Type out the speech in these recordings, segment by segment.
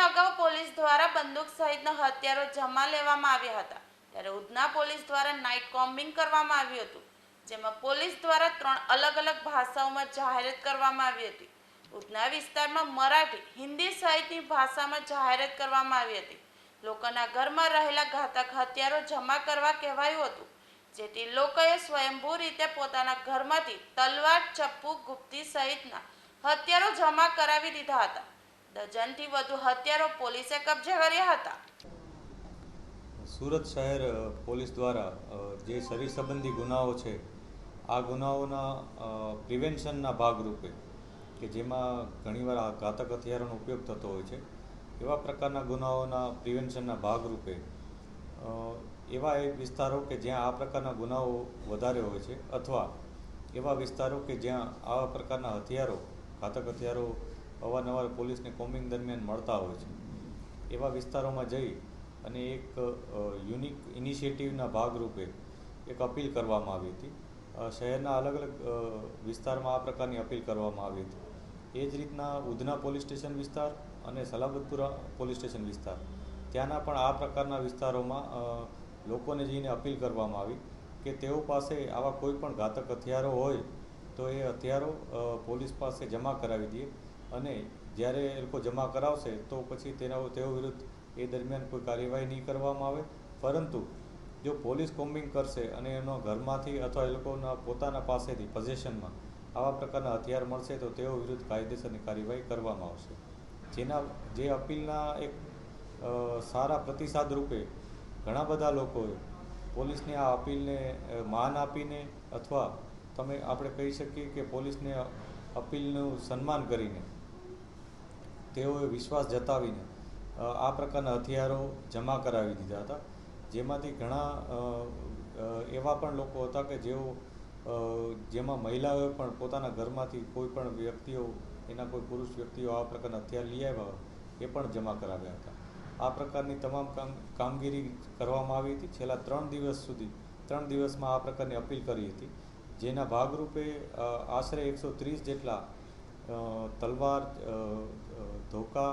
અગાઉ પોલીસ દ્વારા બંદૂક સહિતના હથિયારો જમા લેવામાં આવ્યા હતા. ત્યારે ઉધના પોલીસ દ્વારા નાઇટ કોમ્બિંગ કરવામાં આવ્યું હતું, જેમાં પોલીસ દ્વારા ત્રણ અલગ અલગ ભાષાઓમાં જાહેરાત કરવામાં આવી હતી. ઉધના વિસ્તારમાં મરાઠી, હિન્દી સહિતની ભાષામાં જાહેરાત કરવામાં આવી હતી. લોકોના ઘરમાં રહેલા ઘાતક હથિયારો જમા કરવા કહેવાયું હતું, જેથી લોકોએ સ્વયંભૂ રીતે પોતાના ઘરમાંથી તલવાર, ચપ્પુ, ગુપ્તી સહિતના હથિયારો જમા કરાવી દીધા હતા. ડઝનથી વધુ હથિયારો પોલીસે કબજે કર્યા હતા. સુરત શહેર પોલીસ દ્વારા જે શરીર સંબંધી ગુનાઓ છે, આ ગુનાઓના પ્રિવેન્શનના ભાગરૂપે, કે જેમાં ઘણીવાર આ ઘાતક હથિયારોનો ઉપયોગ થતો હોય છે, એવા પ્રકારના ગુનાઓના પ્રિવેન્શનના ભાગરૂપે એવા એ વિસ્તારો કે જ્યાં આ પ્રકારના ગુનાઓ વધારે હોય છે, અથવા એવા વિસ્તારો કે જ્યાં આવા પ્રકારના હથિયારો, ઘાતક હથિયારો અવારનવાર પોલીસને કોમ્બિંગ દરમિયાન મળતા હોય છે. એવા વિસ્તારોમાં જઈ અને એક યુનિક ઇનિશિયેટિવના ભાગરૂપે એક અપીલ કરવામાં આવી હતી. શહેરના અલગ અલગ વિસ્તારમાં આ પ્રકારની અપીલ કરવામાં આવી હતી. એ જ રીતના ઉધના પોલીસ સ્ટેશન વિસ્તાર અને સલાબતપુરા પોલીસ સ્ટેશન વિસ્તાર. ત્યાંના પણ આ પ્રકારના વિસ્તારોમાં લોકોને જઈને અપીલ કરવામાં આવી કે તેઓ પાસે આવા કોઈ પણ ઘાતક હથિયારો હોય તો એ હથિયારો પોલીસ પાસે જમા કરાવી દઈએ અને જ્યારે એ લોકો જમા કરાવશે, તો પછી તેના તેઓ વિરુદ્ધ એ દરમિયાન કોઈ કાર્યવાહી નહીં કરવામાં આવે. પરંતુ જો પોલીસ કોમ્બિંગ કરશે અને એનો ઘરમાંથી અથવા એ લોકોના પોતાના પાસેથી પોઝેશનમાં આવા પ્રકારના હથિયાર મળશે, તો તેઓ વિરુદ્ધ કાયદેસરની કાર્યવાહી કરવામાં આવશે. જેના, જે અપીલના એક સારા પ્રતિસાદ રૂપે ઘણા બધા લોકોએ પોલીસની આ અપીલને માન આપીને અથવા તમે આપણે કહી શકીએ કે પોલીસને અપીલનું સન્માન કરીને તેઓએ વિશ્વાસ જતાવીને આ પ્રકારના હથિયારો જમા કરાવી દીધા હતા. જેમાંથી ઘણા એવા પણ લોકો હતા કે જેઓ જેમાં મહિલાઓએ પણ પોતાના ઘરમાંથી કોઈ પણ વ્યક્તિઓ, એના કોઈ પુરુષ વ્યક્તિઓ આ પ્રકારના હથિયાર લઈ આવ્યા એ પણ જમા કરાવ્યા હતા. આ પ્રકારની તમામ કામ, કામગીરી કરવામાં આવી હતી. છેલ્લા ત્રણ દિવસ સુધી, ત્રણ દિવસમાં આ પ્રકારની અપીલ કરી હતી. જેના ભાગરૂપે આશરે એકસો ત્રીસ જેટલા તલવાર ધોકા,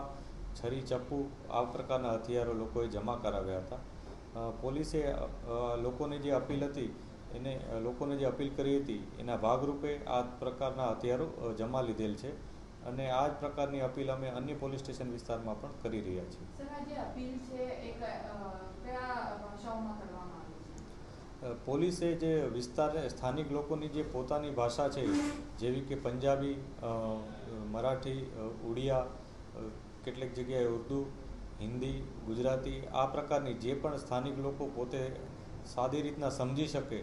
છરી, ચપ્પુ આ પ્રકારના હથિયારો લોકોએ જમા કરાવ્યા હતા. પોલીસે લોકોની જે અપીલ હતી, એને લોકોને જે અપીલ કરી હતી, એના ભાગરૂપે આ પ્રકારના હથિયારો જમા લીધેલ છે અને આ જ પ્રકારની અપીલ અમે અન્ય પોલીસ સ્ટેશન વિસ્તારમાં પણ કરી રહ્યા છીએ. પોલીસે જે વિસ્તાર, સ્થાનિક લોકોની જે પોતાની ભાષા છે, જેવી કે પંજાબી મરાઠી ઉડિયા કેટલીક જગ્યાએ ઉર્દુ, હિન્દી, ગુજરાતી, આ પ્રકારની જે પણ સ્થાનિક લોકો પોતે સાદી રીતના સમજી શકે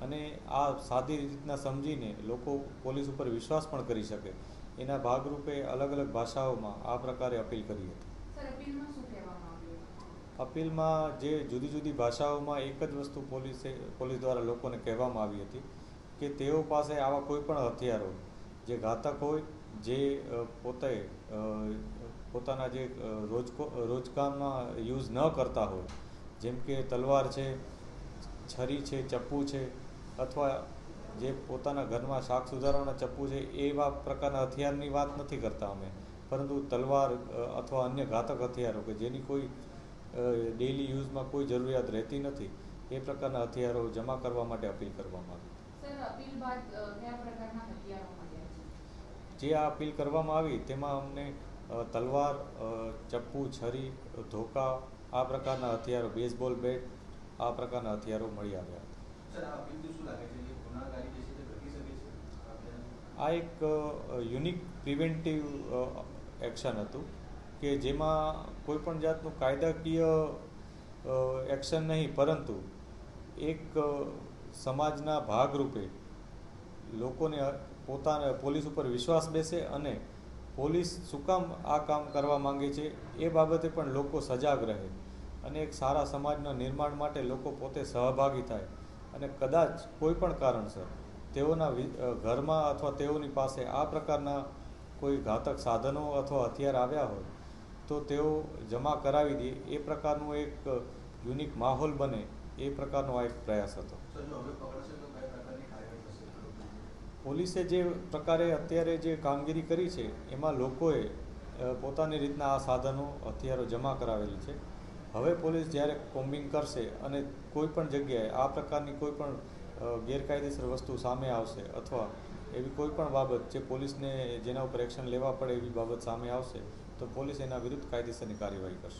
અને આ સાદી રીતના સમજીને લોકો પોલીસ ઉપર વિશ્વાસ પણ કરી શકે. એના ભાગરૂપે અલગ અલગ ભાષાઓમાં આ પ્રકારે અપીલ કરી હતી. અપીલમાં જે જુદી જુદી ભાષાઓમાં એક જ વસ્તુ પોલીસે, પોલીસ દ્વારા લોકોને કહેવામાં આવી હતી કે તેઓ પાસે આવા કોઈ પણ હથિયારો જે ઘાતક હોય, જે પોતે પોતાના જે રોજ રોજકો રોજકામમાં યુઝ ન કરતા હોય, જેમ કે તલવાર છે, છરી છે, ચપ્પુ છે, અથવા જે પોતાના ઘરમાં શાક સુધારવાના ચપ્પુ છે, એવા પ્રકારના હથિયારની વાત નથી કરતા અમે. પરંતુ તલવાર અથવા અન્ય ઘાતક હથિયારો કે જેની કોઈ ડેઇલી યુઝમાં કોઈ જરૂરિયાત રહેતી નથી એ પ્રકારના હથિયારો જમા કરવા માટે અપીલ કરવામાં આવી. સર અપીલ બાદ અ, કયા પ્રકારના હથિયારો મળ્યા છે? જે આ અપીલ કરવામાં આવી તેમાં અમને તલવાર ચપ્પુ છરી ધોકા આ પ્રકારના હથિયારો બેઝબોલ બેટ આ પ્રકારના હથિયારો મળી આવ્યા આ એક યુનિક પ્રિવેન્ટિવ એક્શન હતું. કે જેમાં કોઈ પણ જાતનું કાયદાકીય એક્શન નહીં, પરંતુ એક સમાજના ભાગરૂપે લોકોને પોતાના પોલીસ ઉપર વિશ્વાસ બેસે અને પોલીસ શું કામ આ કામ કરવા માંગે છે એ બાબતે પણ લોકો સજાગ રહે અને એક સારા સમાજના નિર્માણ માટે લોકો પોતે સહભાગી થાય અને કદાચ કોઈ પણ કારણસર તેઓના ઘરમાં અથવા તેઓની પાસે આ પ્રકારના કોઈ ઘાતક સાધનો અથવા હથિયાર આવ્યા હોય તો તેઓ જમા કરાવી દે. એ પ્રકારનું એક યુનિક માહોલ બને. એ પ્રકારનો આ એક પ્રયાસ હતો. પોલીસે જે પ્રકારે અત્યારે જે કામગીરી કરી છે એમાં લોકોએ પોતાની રીતના આ સાધનો હથિયારો જમા કરાવેલી છે. હવે પોલીસ જ્યારે કોમ્બિંગ કરશે અને કોઈ પણ જગ્યાએ આ પ્રકારની કોઈ પણ ગેરકાયદેસર વસ્તુ સામે આવશે અથવા એવી કોઈ પણ બાબત જે પોલીસને જેના ઉપર એક્શન લેવા પડે એવી બાબત સામે આવશે તો પોલીસ એના વિરુદ્ધ કાયદેસરની કાર્યવાહી કરશે.